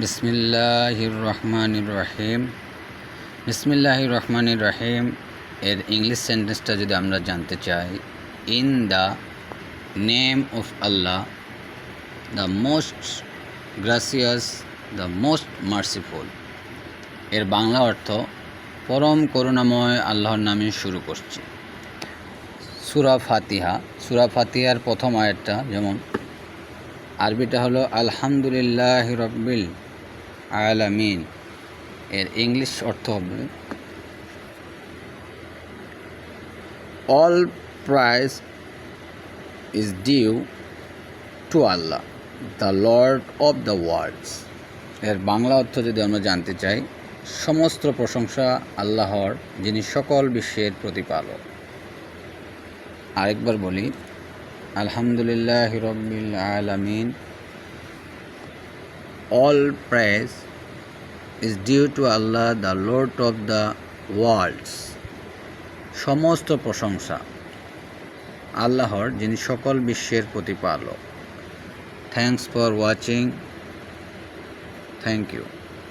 বিসমিল্লাহির রহমানির রহিম বিসমিল্লাহির রহমানির রহিম এর ইংলিশ সেন্টেন্সটা যদি আমরা জানতে চাই in the name of Allah the most gracious the most merciful এর বাংলা অর্থ, পরম করুণাময় আল্লাহর নামে শুরু করছি। সুরা ফাতিহা। সুরা ফাতিহার প্রথম আয়াতটা যেমন, আরবিটা হলো আলহামদুলিল্লাহ রব্বিল আলামিন। এর ইংলিশ অর্থ হবে all praise is due to Allah the lord of the worlds এর বাংলা অর্থ যদি আমরা জানতে চাই, সমস্ত প্রশংসা আল্লাহর, যিনি সকল বিশ্বের প্রতিপালক। আরেকবার বলি, আলহামদুলিল্লাহ রব্বিল আলামিন all praise is due to Allah the lord of the worlds সমস্ত প্রশংসা। আল্লাহর, যিনি সকল বিশ্বের প্রতিপালক। Thanks for watching thank you